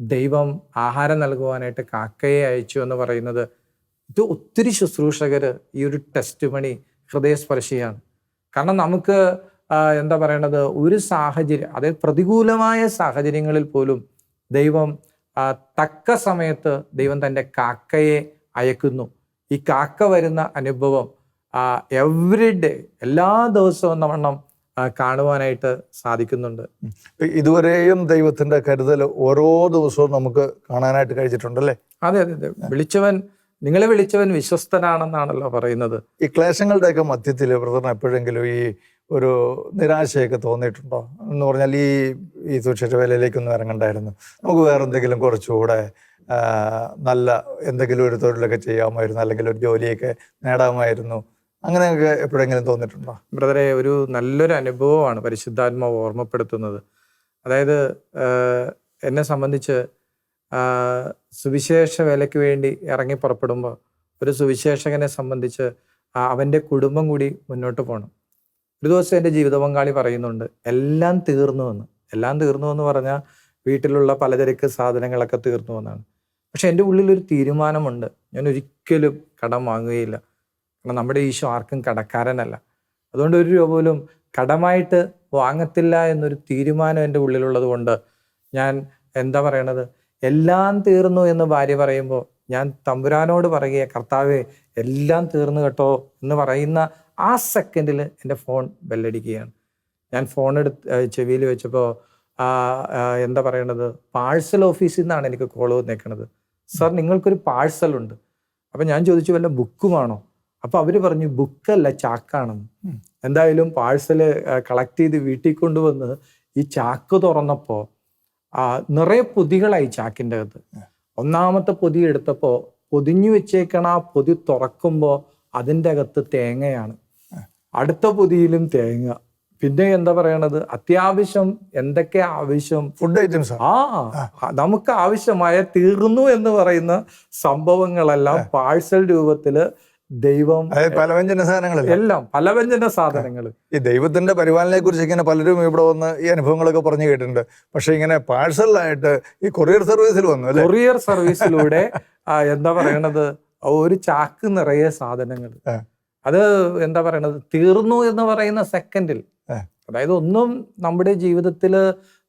ദൈവം ആഹാരം നൽകുവാനായിട്ട് കാക്കയെ അയച്ചു എന്ന് പറയുന്നത് ഇത് ഒത്തിരി ശുശ്രൂഷകർ ഈ ഒരു ടെസ്റ്റ് മണി ഹൃദയസ്പർശിയാണ്. കാരണം നമുക്ക് എന്താ പറയണത്? ഒരു സാഹചര്യം അതായത് പ്രതികൂലമായ സാഹചര്യങ്ങളിൽ പോലും ദൈവം തക്ക സമയത്ത് ദൈവം തന്റെ കാക്കയെ അയക്കുന്നു. ഈ കാക്ക വരുന്ന അനുഭവം എവറി ഡേ എല്ലാ ദിവസവും ആ, കാണുവാനായിട്ട് സാധിക്കുന്നുണ്ട്. ഇതുവരെയും ദൈവത്തിന്റെ കരുതൽ ഓരോ ദിവസവും നമുക്ക് കാണാനായിട്ട് കഴിച്ചിട്ടുണ്ടല്ലേ അതെ അതെ അതെ. വിളിച്ചവൻ നിങ്ങളെ വിളിച്ചവൻ വിശ്വസ്തനാണെന്നാണല്ലോ പറയുന്നത്. ഈ ക്ലേശങ്ങളുടെയൊക്കെ മധ്യത്തിൽ ബ്രദറിന് എപ്പോഴെങ്കിലും ഈ ഒരു നിരാശയൊക്കെ തോന്നിയിട്ടുണ്ടോ? എന്ന് പറഞ്ഞാൽ ഈ ഈ സുരക്ഷിത വേലയിലേക്കൊന്നും ഇറങ്ങണ്ടായിരുന്നു. നമുക്ക് വേറെ എന്തെങ്കിലും കുറച്ചുകൂടെ നല്ല എന്തെങ്കിലും ഒരു തൊഴിലൊക്കെ ചെയ്യാമായിരുന്നു അല്ലെങ്കിൽ ഒരു ജോലിയൊക്കെ നേടാമായിരുന്നു. അങ്ങനെയൊക്കെ എപ്പോഴെങ്കിലും തോന്നിയിട്ടുണ്ടോ? ബ്രദറെ ഒരു നല്ലൊരു അനുഭവമാണ് പരിശുദ്ധാത്മാവ് ഓർമ്മപ്പെടുത്തുന്നത്. അതായത് എന്നെ സംബന്ധിച്ച് സുവിശേഷ വേലയ്ക്ക് വേണ്ടി ഇറങ്ങി പുറപ്പെടുമ്പോൾ ഒരു സുവിശേഷകനെ സംബന്ധിച്ച് അവന്റെ കുടുംബം കൂടി മുന്നോട്ട് പോകണം. ഒരു ദിവസം എന്റെ ജീവിത പങ്കാളി പറയുന്നുണ്ട് എല്ലാം തീർന്നു എന്ന്. എല്ലാം തീർന്നു എന്ന് പറഞ്ഞാൽ വീട്ടിലുള്ള പലചരക്ക് സാധനങ്ങളൊക്കെ തീർന്നു എന്നാണ്. പക്ഷെ എന്റെ ഒരു തീരുമാനമുണ്ട്. ഞാൻ ഒരിക്കലും കടം വാങ്ങുകയില്ല. കാരണം നമ്മുടെ ഈശോ ആർക്കും കടക്കാരനല്ല. അതുകൊണ്ട് ഒരു രൂപ പോലും കടമായിട്ട് വാങ്ങത്തില്ല എന്നൊരു തീരുമാനം എന്റെ ഉള്ളിലുള്ളത് കൊണ്ട് ഞാൻ എന്താ പറയണത്? എല്ലാം തീർന്നു എന്ന് ഭാര്യ പറയുമ്പോൾ ഞാൻ തമ്പുരാനോട് പറയുക കർത്താവെ എല്ലാം തീർന്നു കേട്ടോ എന്ന് പറയുന്ന ആ സെക്കൻഡിൽ എന്റെ ഫോൺ ബെല്ലടിക്കുകയാണ്. ഞാൻ ഫോൺ എടുത്ത് ചെവിയിൽ വെച്ചപ്പോൾ എന്താ പറയണത്? പാഴ്സൽ ഓഫീസിൽ നിന്നാണ് എനിക്ക് കോൾ വന്നേക്കണത്. സാർ നിങ്ങൾക്കൊരു പാഴ്സൽ ഉണ്ട്. അപ്പം ഞാൻ ചോദിച്ചു വല്ല ബുക്കുമാണോ അപ്പൊ അവർ പറഞ്ഞു ബുക്കല്ല ചാക്കാണെന്ന്. എന്തായാലും പാഴ്സൽ കളക്ട് ചെയ്ത് വീട്ടിൽ കൊണ്ടുവന്ന് ഈ ചാക്ക് തുറന്നപ്പോ ആ നിറയെ പൊതികളായി ചാക്കിന്റെ അകത്ത്. ഒന്നാമത്തെ പൊതി എടുത്തപ്പോ പൊതിഞ്ഞു വെച്ചേക്കണ ആ പൊതി തുറക്കുമ്പോ അതിന്റെ അകത്ത് തേങ്ങയാണ്. അടുത്ത പൊതിയിലും തേങ്ങ. പിന്നെ എന്താ പറയണത്? അത്യാവശ്യം എന്തൊക്കെ ആവശ്യം? ഫുഡ് ഐറ്റംസ് ആ? നമുക്ക് ആവശ്യമായ തീർന്നു എന്ന് പറയുന്ന സംഭവങ്ങളെല്ലാം പാഴ്സൽ രൂപത്തിൽ ദൈവം പലവ്യഞ്ജന സാധനങ്ങൾ എല്ലാം പലവ്യഞ്ജന സാധനങ്ങൾ. ഈ ദൈവത്തിന്റെ പരിപാലനയെ കുറിച്ച് ഇങ്ങനെ പലരും ഇവിടെ വന്ന് ഈ അനുഭവങ്ങളൊക്കെ പറഞ്ഞു കേട്ടിട്ടുണ്ട്. പക്ഷെ ഇങ്ങനെ പാഴ്സലായിട്ട് ഈ കൊറിയർ സർവീസിൽ വന്നു കൊറിയർ സർവീസിലൂടെ എന്താ പറയണത്? ഒരു ചാക്ക് നിറയെ സാധനങ്ങൾ. അത് എന്താ പറയണത്? തീർന്നു എന്ന് പറയുന്ന സെക്കൻഡിൽ. അതായത് ഒന്നും നമ്മുടെ ജീവിതത്തിൽ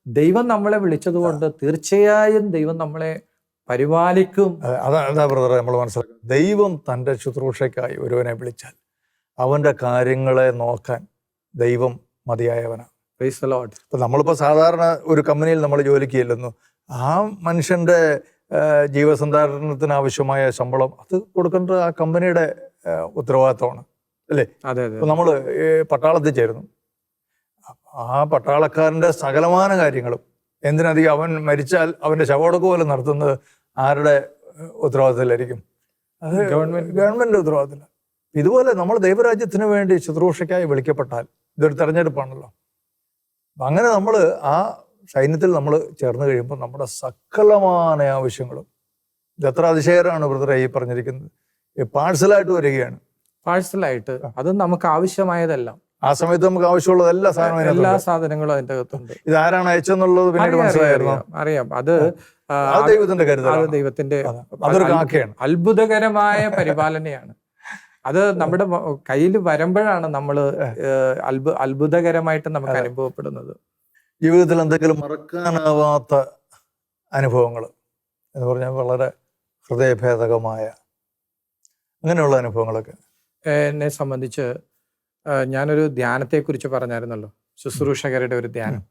ദൈവം നമ്മളെ വിളിച്ചതുകൊണ്ട് തീർച്ചയായും ദൈവം നമ്മളെ പരിപാലിക്കും. അതെ, ബ്രദറെ നമ്മൾ മനസ്സിലാക്കുക ദൈവം തന്റെ ശുശ്രൂഷയ്ക്കായി ഒരുവനെ വിളിച്ചാൽ അവന്റെ കാര്യങ്ങളെ നോക്കാൻ ദൈവം മതിയായവനാണ്. ഇപ്പം നമ്മളിപ്പോൾ സാധാരണ ഒരു കമ്പനിയിൽ നമ്മൾ ജോലിക്ക് ചെല്ലുന്നു. ആ മനുഷ്യന്റെ ജീവസന്ധാരണത്തിന് ആവശ്യമായ ശമ്പളം അത് കൊടുക്കേണ്ടത് ആ കമ്പനിയുടെ ഉത്തരവാദിത്തമാണ് അതെ അതെ നമ്മൾ പട്ടാളത്തിൽ ചേരുന്നു. ആ പട്ടാളക്കാരന്റെ സകലമാന കാര്യങ്ങളും എന്തിനധികം അവൻ മരിച്ചാൽ അവന്റെ ശവോടക്കുപോലെ പോലും നടത്തുന്നത് ആരുടെ ഉത്തരവാദിത്തത്തിലായിരിക്കും? അത് ഗവൺമെന്റ് ഗവൺമെന്റ് ഉത്തരവാദിത്തം ഇതുപോലെ നമ്മൾ ദൈവരാജ്യത്തിന് വേണ്ടി ശുശ്രൂഷയ്ക്കായി വിളിക്കപ്പെട്ടാൽ ഇതൊരു തെരഞ്ഞെടുപ്പാണല്ലോ. അങ്ങനെ നമ്മൾ ആ സൈന്യത്തിൽ നമ്മൾ ചേർന്ന് കഴിയുമ്പോൾ നമ്മുടെ സകലമായ ആവശ്യങ്ങളും ഇത് എത്ര അതിശയകരമാണ് ബ്രദറെ ഈ പറഞ്ഞിരിക്കുന്നത് പാഴ്സലായിട്ട് വരികയാണ്. പാഴ്സലായിട്ട് അത് നമുക്ക് ആവശ്യമായതെല്ലാം. ആ സമയത്ത് നമുക്ക് ആവശ്യമുള്ളത് എല്ലാ സാധനവും എല്ലാ സാധനങ്ങളും അതിന്റെ അകത്തുണ്ട് ഇത് ആരാണ് അയച്ചെന്നുള്ളത് പിന്നീട് മനസ്സിലായിരുന്നു അറിയാം, അത് ദൈവത്തിന്റെ കരുതൽ ദൈവത്തിന്റെ അത്ഭുതകരമായ പരിപാലനയാണ്. അത് നമ്മുടെ കയ്യിൽ വരുമ്പോഴാണ് നമ്മൾ അത്ഭു അത്ഭുതകരമായിട്ട് നമുക്ക്. അനുഭവപ്പെടുന്നത്. ജീവിതത്തിൽ എന്തെങ്കിലും മറക്കാനാവാത്ത അനുഭവങ്ങൾ എന്ന് പറഞ്ഞാൽ വളരെ ഹൃദയഭേദകമായ അങ്ങനെയുള്ള അനുഭവങ്ങളൊക്കെ. എന്നെ സംബന്ധിച്ച് ഞാനൊരു ധ്യാനത്തെക്കുറിച്ച് പറഞ്ഞായിരുന്നല്ലോ. ശുശ്രൂഷകരുടെ ഒരു ധ്യാനം.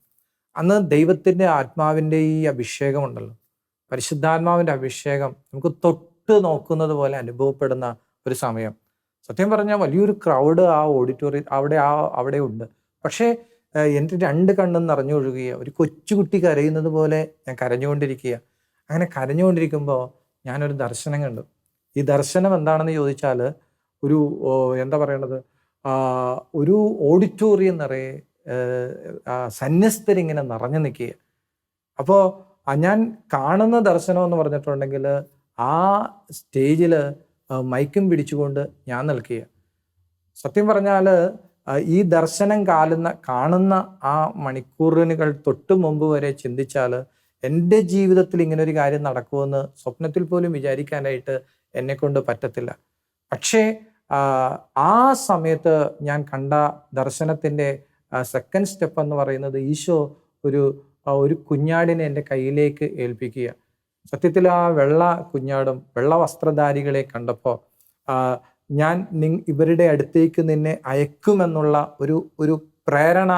അന്ന് ദൈവത്തിന്റെ ആത്മാവിന്റെ ഈ അഭിഷേകം ഉണ്ടല്ലോ. പരിശുദ്ധാത്മാവിന്റെ അഭിഷേകം നമുക്ക് തൊട്ട് നോക്കുന്നത് പോലെ അനുഭവപ്പെടുന്ന ഒരു സമയം. സത്യം പറഞ്ഞാൽ വലിയൊരു ക്രൗഡ് ആ ഓഡിറ്റോറിയം അവിടെ ആ അവിടെ ഉണ്ട്. പക്ഷേ എന്റെ രണ്ട് കണ്ണും നിറഞ്ഞൊഴുകുക ഒരു കൊച്ചുകുട്ടി കരയുന്നത് പോലെ ഞാൻ കരഞ്ഞുകൊണ്ടിരിക്കുക. അങ്ങനെ കരഞ്ഞുകൊണ്ടിരിക്കുമ്പോൾ ഞാനൊരു ദർശനം കണ്ടു. ഈ ദർശനം എന്താണെന്ന് ചോദിച്ചാൽ ഒരു എന്താ പറയണത്? ഒരു ഓഡിറ്റോറിയം നിറയെ സന്യസ്തരിങ്ങനെ നിറഞ്ഞു നിൽക്കുക. അപ്പോൾ ഞാൻ കാണുന്ന ദർശനം എന്ന് പറഞ്ഞിട്ടുണ്ടെങ്കിൽ ആ സ്റ്റേജിൽ മൈക്കും പിടിച്ചുകൊണ്ട് ഞാൻ നിൽക്കുക സത്യം പറഞ്ഞാൽ ഈ ദർശനം കാലുന്ന കാണുന്ന ആ മണിക്കൂറുകൾ തൊട്ട് മുമ്പ് വരെ ചിന്തിച്ചാൽ എന്റെ ജീവിതത്തിൽ ഇങ്ങനെ ഒരു കാര്യം നടക്കുമെന്ന് സ്വപ്നത്തിൽ പോലും വിചാരിക്കാനായിട്ട് എന്നെ കൊണ്ട് പറ്റത്തില്ല. പക്ഷേ ആ സമയത്ത് ഞാൻ കണ്ട ദർശനത്തിന്റെ സെക്കൻഡ് സ്റ്റെപ്പ് എന്ന് പറയുന്നത് ഈശോ ഒരു ആ, ഒരു കുഞ്ഞാടിനെ എന്റെ കയ്യിലേക്ക് ഏൽപ്പിക്കുക. സത്യത്തിൽ ആ വെള്ള കുഞ്ഞാടും വെള്ള വസ്ത്രധാരികളെ കണ്ടപ്പോൾ ഞാൻ നി ഇവരുടെ അടുത്തേക്ക് നിന്നെ അയക്കുമെന്നുള്ള ഒരു ഒരു പ്രേരണ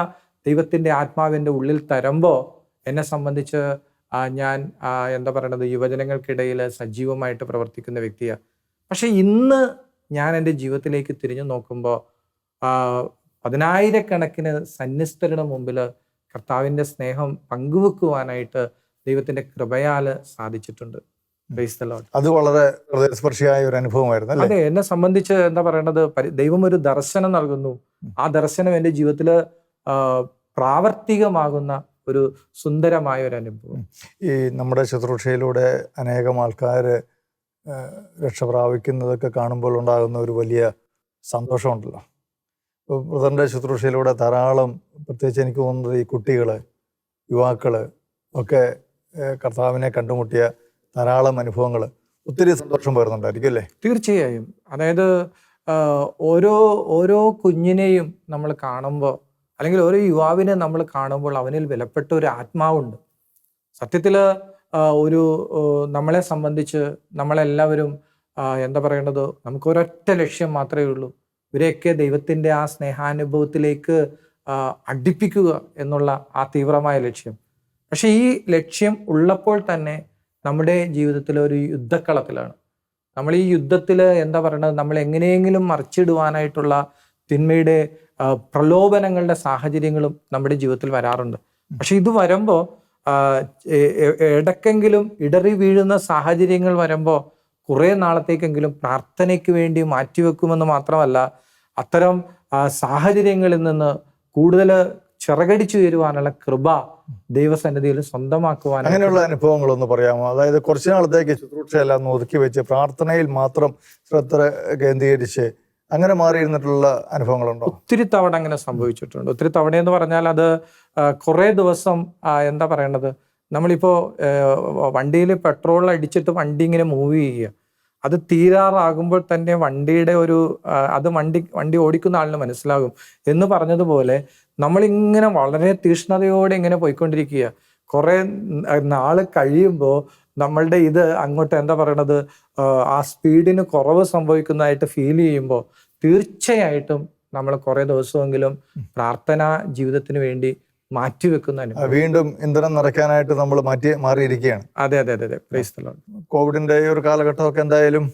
ദൈവത്തിന്റെ ആത്മാവിന്റെ ഉള്ളിൽ തരുമ്പോൾ എന്നെ സംബന്ധിച്ച് ഞാൻ എന്താ പറയണത് യുവജനങ്ങൾക്കിടയിൽ സജീവമായിട്ട് പ്രവർത്തിക്കുന്ന വ്യക്തിയാണ് പക്ഷെ ഇന്ന് ഞാൻ എന്റെ ജീവിതത്തിലേക്ക് തിരിഞ്ഞു നോക്കുമ്പോൾ പതിനായിരക്കണക്കിന് സന്യസ്തരുടെ മുമ്പിൽ കർത്താവിന്റെ സ്നേഹം പങ്കുവെക്കുവാനായിട്ട് ദൈവത്തിന്റെ കൃപയാൽ സാധിച്ചിട്ടുണ്ട്. അത് വളരെ ഹൃദയസ്പർശിയായ ഒരു അനുഭവമായിരുന്നു അല്ലേ? അതെ എന്നെ സംബന്ധിച്ച് എന്താ പറയണത്? ദൈവം ഒരു ദർശനം നൽകുന്നു. ആ ദർശനം എന്റെ ജീവിതത്തിൽ പ്രാവർത്തികമാകുന്ന ഒരു സുന്ദരമായ ഒരു അനുഭവം. ഈ നമ്മുടെ ശുശ്രൂഷയിലൂടെ അനേകം ആൾക്കാർ രക്ഷ പ്രാപിക്കുന്നതൊക്കെ കാണുമ്പോൾ ഉണ്ടാകുന്ന ഒരു വലിയ സന്തോഷമുണ്ടല്ലോ. ബ്രദറിന്റെ ശുശ്രൂഷയിലൂടെ ധാരാളം പ്രത്യേകിച്ച് എനിക്ക് തോന്നുന്നത് ഈ കുട്ടികൾ യുവാക്കൾ ഒക്കെ കർത്താവിനെ കണ്ടുമുട്ടിയ ധാരാളം അനുഭവങ്ങൾ ഒത്തിരി സന്തോഷം പകരുന്നുണ്ടായിരിക്കും അല്ലേ? തീർച്ചയായും. അതായത് ഓരോ ഓരോ കുഞ്ഞിനെയും നമ്മൾ കാണുമ്പോൾ അല്ലെങ്കിൽ ഓരോ യുവാവിനെ നമ്മൾ കാണുമ്പോൾ അവനിൽ വിലപ്പെട്ട ഒരു ആത്മാവുണ്ട്. സത്യത്തിൽ ഒരു നമ്മളെ സംബന്ധിച്ച് നമ്മളെല്ലാവരും എന്താ പറയേണ്ടത്? നമുക്ക് ഒരൊറ്റ ലക്ഷ്യം മാത്രമേ ഉള്ളൂ. ഇവരെയൊക്കെ ദൈവത്തിന്റെ ആ സ്നേഹാനുഭവത്തിലേക്ക് അടുപ്പിക്കുക എന്നുള്ള ആ തീവ്രമായ ലക്ഷ്യം. പക്ഷെ ഈ ലക്ഷ്യം ഉള്ളപ്പോൾ തന്നെ നമ്മുടെ ജീവിതത്തിൽ ഒരു യുദ്ധക്കളത്തിലാണ്. നമ്മൾ ഈ യുദ്ധത്തിൽ എന്താ പറയുന്നത് നമ്മൾ എങ്ങനെയെങ്കിലും മറിച്ചിടുവാനായിട്ടുള്ള തിന്മയുടെ പ്രലോഭനങ്ങളുടെ സാഹചര്യങ്ങളും നമ്മുടെ ജീവിതത്തിൽ വരാറുണ്ട്. പക്ഷെ ഇത് വരുമ്പോൾ ഇടക്കെങ്കിലും ഇടറി വീഴുന്ന സാഹചര്യങ്ങൾ വരുമ്പോൾ കുറേ നാളത്തേക്കെങ്കിലും പ്രാർത്ഥനയ്ക്ക് വേണ്ടി മാറ്റിവെക്കുമെന്ന് മാത്രമല്ല അത്തരം സാഹചര്യങ്ങളിൽ നിന്ന് കൂടുതൽ ചിറകടിച്ചു വരുവാനുള്ള കൃപ ദൈവസന്നിധിയിൽ സ്വന്തമാക്കുവാൻ അങ്ങനെയുള്ള അനുഭവങ്ങളൊന്ന് പറയാമോ? അതായത് കുറച്ച് നാളത്തേക്ക് ശുശ്രൂഷയെല്ലാം ഒതുക്കി വെച്ച് പ്രാർത്ഥനയിൽ മാത്രം ശ്രദ്ധ കേന്ദ്രീകരിച്ച് അങ്ങനെ മാറിയിരുന്നിട്ടുള്ള അനുഭവങ്ങളുണ്ടോ? ഒത്തിരി തവണ അങ്ങനെ സംഭവിച്ചിട്ടുണ്ട്. ഒത്തിരി തവണ എന്ന് പറഞ്ഞാൽ അത് കുറെ കുറേ ദിവസം എന്താ പറയേണ്ടത് നമ്മളിപ്പോ വണ്ടിയിൽ പെട്രോൾ അടിച്ചിട്ട് വണ്ടി ഇങ്ങനെ മൂവ് ചെയ്യുക. അത് തീരാറാകുമ്പോൾ തന്നെ വണ്ടിയുടെ ഒരു അത് വണ്ടി വണ്ടി ഓടിക്കുന്ന ആളിന് മനസ്സിലാകും. എന്ന് പറഞ്ഞതുപോലെ നമ്മളിങ്ങനെ വളരെ തീഷ്ണതയോടെ ഇങ്ങനെ പോയിക്കൊണ്ടിരിക്കുക. കുറേ നാൾ കഴിയുമ്പോൾ നമ്മളുടെ ഇത് അങ്ങോട്ട് എന്താ പറയണത് ആ, സ്പീഡിന് കുറവ് സംഭവിക്കുന്നതായിട്ട് ഫീൽ ചെയ്യുമ്പോൾ തീർച്ചയായിട്ടും നമ്മൾ കുറേ ദിവസമെങ്കിലും പ്രാർത്ഥന ജീവിതത്തിന് വേണ്ടി മാറ്റിവെക്കുന്ന അനുഭവം. വീണ്ടും ഇന്ധനം നിറയ്ക്കാനായിട്ട് നമ്മൾ മാറ്റി മാറിയിരിക്കുകയാണ്. അതെ അതെ അതെ അതെ. കോവിഡിന്റെ ഈ ഒരു കാലഘട്ടമൊക്കെ എന്തായാലും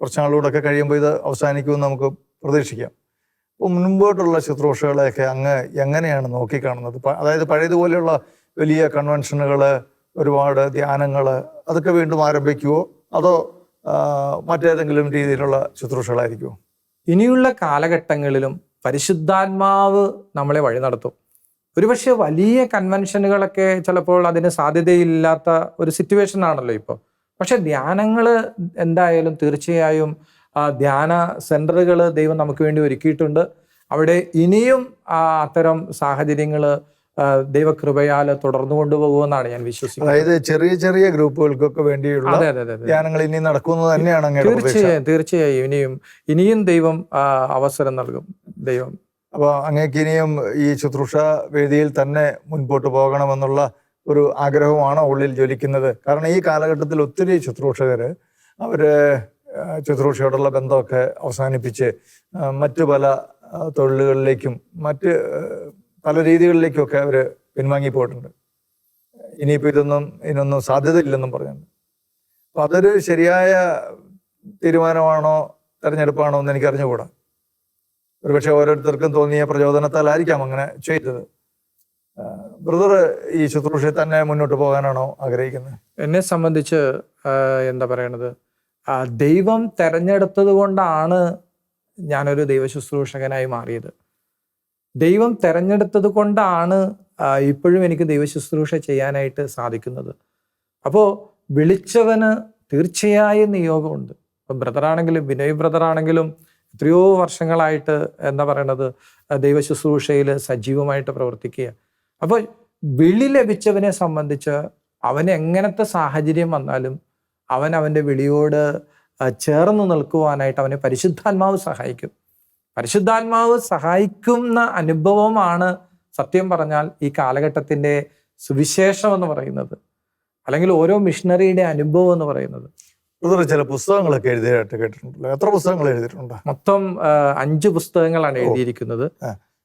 കുറച്ച് നാളുകൂടെയൊക്കെ കഴിയുമ്പോൾ ഇത് അവസാനിക്കുമെന്ന് നമുക്ക് പ്രതീക്ഷിക്കാം. അപ്പോൾ മുൻപോട്ടുള്ള ശുശ്രൂഷകളെയൊക്കെ അങ്ങ് എങ്ങനെയാണ് നോക്കിക്കാണുന്നത്? അതായത് പഴയതുപോലെയുള്ള വലിയ കൺവെൻഷനുകൾ ഒരുപാട് ധ്യാനങ്ങൾ അതൊക്കെ വീണ്ടും ആരംഭിക്കുമോ അതോ മറ്റേതെങ്കിലും രീതിയിലുള്ള ശുശ്രൂഷകളായിരിക്കുമോ ഇനിയുള്ള കാലഘട്ടങ്ങളിലും പരിശുദ്ധാത്മാവ് നമ്മളെ വഴി നടത്തും. ഒരുപക്ഷെ വലിയ കൺവെൻഷനുകളൊക്കെ ചിലപ്പോൾ അതിന് സാധ്യതയില്ലാത്ത ഒരു സിറ്റുവേഷൻ ആണല്ലോ ഇപ്പോൾ പക്ഷെ ധ്യാനങ്ങൾ എന്തായാലും തീർച്ചയായും ധ്യാന സെന്ററുകൾ ദൈവം നമുക്ക് വേണ്ടി ഒരുക്കിയിട്ടുണ്ട്. അവിടെ ഇനിയും അത്തരം സാഹചര്യങ്ങൾ ദൈവകൃപയാൽ തുടർന്നു കൊണ്ടുപോകുമെന്നാണ് ഞാൻ വിശ്വസിക്കുന്നത്. അതായത് ചെറിയ ചെറിയ ഗ്രൂപ്പുകൾക്കൊക്കെ വേണ്ടിയുള്ള ധ്യാനങ്ങൾ ഇനി നടക്കുന്നത് തന്നെയാണ് തീർച്ചയായും തീർച്ചയായും. ഇനിയും ഇനിയും ദൈവം അവസരം നൽകും. ദൈവം അപ്പോൾ അങ്ങേക്ക് ഇനിയും ഈ ശുശ്രൂഷ വേദിയിൽ തന്നെ മുൻപോട്ട് പോകണമെന്നുള്ള ഒരു ആഗ്രഹമാണ് ഉള്ളിൽ ജ്വലിക്കുന്നത്? കാരണം ഈ കാലഘട്ടത്തിൽ ഒത്തിരി ശുശ്രൂഷകർ അവർ ശുശ്രൂഷയോടുള്ള ബന്ധമൊക്കെ അവസാനിപ്പിച്ച് മറ്റു പല തൊഴിലുകളിലേക്കും മറ്റ് പല രീതികളിലേക്കുമൊക്കെ അവർ പിൻവാങ്ങിപ്പോയിട്ടുണ്ട്. ഇനിയിപ്പോൾ ഇതൊന്നും ഇതിനൊന്നും സാധ്യതയില്ലെന്നും പറഞ്ഞിട്ടുണ്ട് അപ്പം അതൊരു ശരിയായ തീരുമാനമാണോ തെരഞ്ഞെടുപ്പാണോ എന്ന് എനിക്ക് അറിഞ്ഞുകൂടാ ഒരുപക്ഷെ ഓരോരുത്തർക്കും തോന്നിയ പ്രചോദനത്താലായിരിക്കാം അങ്ങനെ ചെയ്തത്. ബ്രദർ ഈ ശുശ്രൂഷയിൽ തന്നെ മുന്നോട്ട് പോകാനാണോ ആഗ്രഹിക്കുന്നത്? എന്നെ സംബന്ധിച്ച് എന്താ പറയണത്? ദൈവം തെരഞ്ഞെടുത്തത് കൊണ്ടാണ് ഞാനൊരു ദൈവ ശുശ്രൂഷകനായി മാറിയത്. ദൈവം തെരഞ്ഞെടുത്തത് കൊണ്ടാണ് ഇപ്പോഴും എനിക്ക് ദൈവ ശുശ്രൂഷ ചെയ്യാനായിട്ട് സാധിക്കുന്നത്. അപ്പോൾ വിളിച്ചവന് തീർച്ചയായും നിയോഗമുണ്ട്. ഇപ്പം ബ്രദറാണെങ്കിലും വിനയ് ബ്രദറാണെങ്കിലും എത്രയോ വർഷങ്ങളായിട്ട് എന്താ പറയണത് ദൈവശുശ്രൂഷയിൽ സജീവമായിട്ട് പ്രവർത്തിക്കുക. അപ്പോൾ വിളി ലഭിച്ചവനെ സംബന്ധിച്ച് അവൻ എങ്ങനത്തെ സാഹചര്യം വന്നാലും അവൻ അവന്റെ വിളിയോട് ചേർന്ന് നിൽക്കുവാനായിട്ട് അവനെ പരിശുദ്ധാത്മാവ് സഹായിക്കും. പരിശുദ്ധാത്മാവ് സഹായിക്കുന്ന അനുഭവമാണ് സത്യം പറഞ്ഞാൽ ഈ കാലഘട്ടത്തിന്റെ സുവിശേഷം എന്ന് പറയുന്നത്. അല്ലെങ്കിൽ ഓരോ മിഷണറിയുടെ അനുഭവം എന്ന് പറയുന്നത്. ബ്രദർ ചില പുസ്തകങ്ങളൊക്കെ എഴുതിയായിട്ട് കേട്ടിട്ടുണ്ടല്ലോ. എത്ര പുസ്തകങ്ങൾ എഴുതിയിട്ടുണ്ട്? മൊത്തം അഞ്ച് പുസ്തകങ്ങളാണ് എഴുതിയിരിക്കുന്നത്.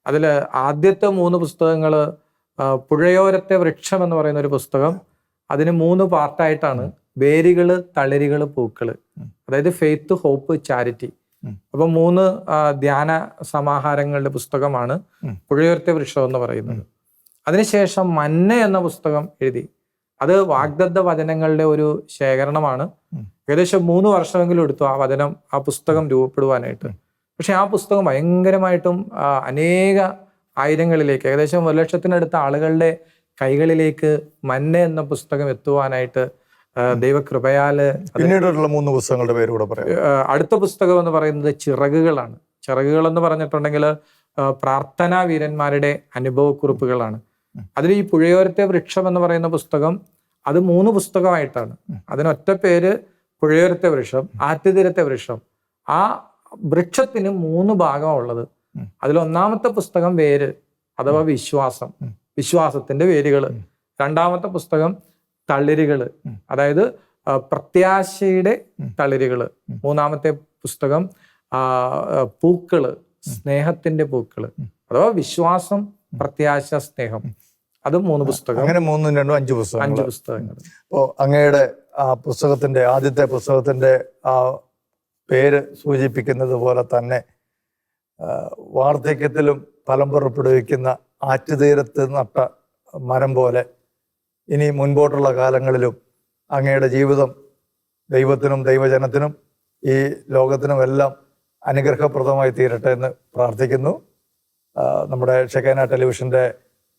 അതിൽ ആദ്യത്തെ മൂന്ന് പുസ്തകങ്ങൾ പുഴയോരത്തെ വൃക്ഷം എന്ന് പറയുന്ന ഒരു പുസ്തകം. അതിന് മൂന്ന് പാർട്ടായിട്ടാണ്. വേരുകൾ തളിരുകൾ പൂക്കൾ. അതായത് ഫെയ്ത്ത് ഹോപ്പ് ചാരിറ്റി. അപ്പൊ മൂന്ന് ധ്യാന സമാഹാരങ്ങളുടെ പുസ്തകമാണ്. പുഴയോരത്തെ വൃക്ഷം എന്ന് പറയുന്നത്. അതിനുശേഷം മന്ന എന്ന പുസ്തകം എഴുതി. അത് വാഗ്ദത്ത വചനങ്ങളുടെ ഒരു ശേഖരണമാണ്. ഏകദേശം മൂന്ന് വർഷമെങ്കിലും എടുത്തു ആ വചനം ആ പുസ്തകം രൂപപ്പെടുവാനായിട്ട്. പക്ഷെ ആ പുസ്തകം ഭയങ്കരമായിട്ടും അനേക ആയിരങ്ങളിലേക്ക് ഏകദേശം ഒരു ലക്ഷത്തിനടുത്ത ആളുകളുടെ കൈകളിലേക്ക് മന്ന എന്ന പുസ്തകം എത്തുവാനായിട്ട് ദൈവകൃപയാൽ പിന്നീടുള്ള മൂന്ന് പുസ്തകങ്ങളുടെ പേര് കൂടെ പറയാം. അടുത്ത പുസ്തകം എന്ന് പറയുന്നത് ചിറകുകളാണ്. ചിറകുകൾ എന്ന് പറഞ്ഞിട്ടുണ്ടെങ്കിൽ പ്രാർത്ഥനാ വീരന്മാരുടെ അനുഭവക്കുറിപ്പുകളാണ്. അതിൽ ഈ പുഴയോരത്തെ വൃക്ഷം എന്ന് പറയുന്ന പുസ്തകം അത് മൂന്ന് പുസ്തകമായിട്ടാണ്. അതിനൊറ്റ പേര് പുഴയോരത്തെ വൃക്ഷം ആറ്റുതീരത്തെ വൃക്ഷം ആ വൃക്ഷത്തിന് മൂന്ന് ഭാഗമുള്ളത് ഉള്ളത്. അതിൽ ഒന്നാമത്തെ പുസ്തകം വേര് അഥവാ വിശ്വാസം. വിശ്വാസത്തിന്റെ വേരുകൾ രണ്ടാമത്തെ പുസ്തകം തളിരുകൾ അതായത് പ്രത്യാശയുടെ തളിരുകൾ തളിരുകൾ. മൂന്നാമത്തെ പുസ്തകം പൂക്കൾ. സ്നേഹത്തിന്റെ പൂക്കൾ. അഥവാ വിശ്വാസം പ്രത്യാശ സ്നേഹം. അത് മൂന്ന് പുസ്തകം. അങ്ങനെ മൂന്നും രണ്ടും അഞ്ച് അഞ്ച് പുസ്തകങ്ങൾ അപ്പോൾ അങ്ങയുടെ ആ പുസ്തകത്തിന്റെ ആദ്യത്തെ പുസ്തകത്തിന്റെ ആ പേര് സൂചിപ്പിക്കുന്നത് പോലെ തന്നെ വാർദ്ധക്യത്തിലും ഫലം പുറപ്പെടുവിക്കുന്ന ആറ്റുതീരത്ത് നട്ട മരം പോലെ ഇനി മുൻപോട്ടുള്ള കാലങ്ങളിലും അങ്ങയുടെ ജീവിതം ദൈവത്തിനും ദൈവജനത്തിനും ഈ ലോകത്തിനുമെല്ലാം അനുഗ്രഹപ്രദമായി തീരട്ടെ എന്ന് പ്രാർത്ഥിക്കുന്നു. നമ്മുടെ ഷെക്കേന ടെലിവിഷന്റെ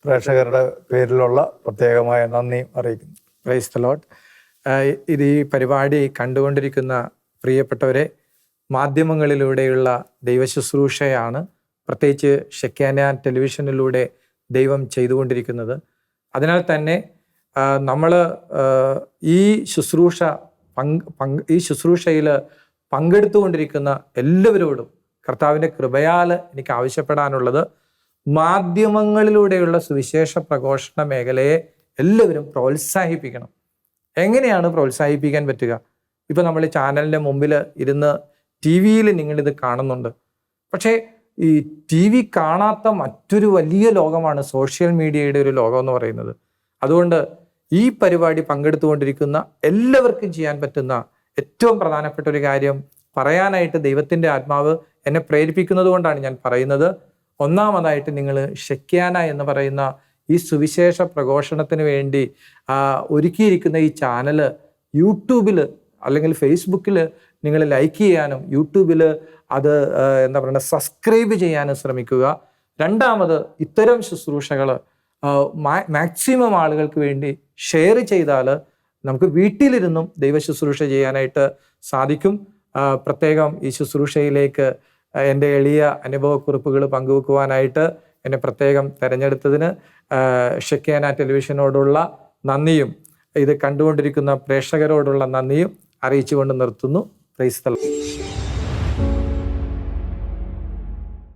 പ്രേക്ഷകരുടെ പേരിലുള്ള പ്രത്യേകമായ നന്ദി അറിയിക്കുന്നു. പ്രൈസ് ലോട്ട് ഇത് ഈ പരിപാടി കണ്ടുകൊണ്ടിരിക്കുന്ന പ്രിയപ്പെട്ടവരെ മാധ്യമങ്ങളിലൂടെയുള്ള ദൈവശുശ്രൂഷയാണ് പ്രത്യേകിച്ച് ഷെക്കാന ടെലിവിഷനിലൂടെ ദൈവം ചെയ്തുകൊണ്ടിരിക്കുന്നത്. അതിനാൽ തന്നെ നമ്മൾ ഈ ശുശ്രൂഷ ഈ ശുശ്രൂഷയിൽ പങ്കെടുത്തുകൊണ്ടിരിക്കുന്ന എല്ലാവരോടും കർത്താവിന്റെ കൃപയാൽ എനിക്ക് ആവശ്യപ്പെടാനുള്ളത് മാധ്യമങ്ങളിലൂടെയുള്ള സുവിശേഷ പ്രഘോഷണ മേഖലയെ എല്ലാവരും പ്രോത്സാഹിപ്പിക്കണം. എങ്ങനെയാണ് പ്രോത്സാഹിപ്പിക്കാൻ പറ്റുക? ഇപ്പം നമ്മൾ ചാനലിന്റെ മുമ്പിൽ ഇരുന്ന് ടി വിയിൽ നിങ്ങളിത് കാണുന്നുണ്ട്. പക്ഷേ ഈ ടി വി കാണാത്ത മറ്റൊരു വലിയ ലോകമാണ് സോഷ്യൽ മീഡിയയുടെ ഒരു ലോകം എന്ന് പറയുന്നത്. അതുകൊണ്ട് ഈ പരിപാടി പങ്കെടുത്തുകൊണ്ടിരിക്കുന്ന എല്ലാവർക്കും ചെയ്യാൻ പറ്റുന്ന ഏറ്റവും പ്രധാനപ്പെട്ട ഒരു കാര്യം പറയാനായിട്ട് ദൈവത്തിന്റെ ആത്മാവ് എന്നെ പ്രേരിപ്പിക്കുന്നത് കൊണ്ടാണ് ഞാൻ പറയുന്നത്. ഒന്നാമതായിട്ട് നിങ്ങൾ ഷെക്യാന എന്ന് പറയുന്ന ഈ സുവിശേഷ പ്രഘോഷണത്തിന് വേണ്ടി ഒരുക്കിയിരിക്കുന്ന ഈ ചാനൽ യൂട്യൂബിൽ അല്ലെങ്കിൽ ഫേസ്ബുക്കിൽ നിങ്ങൾ ലൈക്ക് ചെയ്യാനും യൂട്യൂബിൽ അത് എന്താ പറയുക സബ്സ്ക്രൈബ് ചെയ്യാനും ശ്രമിക്കുക. രണ്ടാമത് ഇത്തരം ശുശ്രൂഷകൾ മാക്സിമം ആളുകൾക്ക് വേണ്ടി ഷെയർ ചെയ്താൽ നമുക്ക് വീട്ടിലിരുന്നും ദൈവ ശുശ്രൂഷ ചെയ്യാനായിട്ട് സാധിക്കും. പ്രത്യേകം ഈ ശുശ്രൂഷയിലേക്ക് എന്റെ എളിയ അനുഭവക്കുറിപ്പുകൾ പങ്കുവെക്കുവാനായിട്ട് എന്നെ പ്രത്യേകം തിരഞ്ഞെടുത്തതിന് ഷെക്കേന ടെലിവിഷനോടുള്ള നന്ദിയും ഇത് കണ്ടുകൊണ്ടിരിക്കുന്ന പ്രേക്ഷകരോടുള്ള നന്ദിയും അറിയിച്ചുകൊണ്ട് നിർത്തുന്നു. പ്രൈസ്തല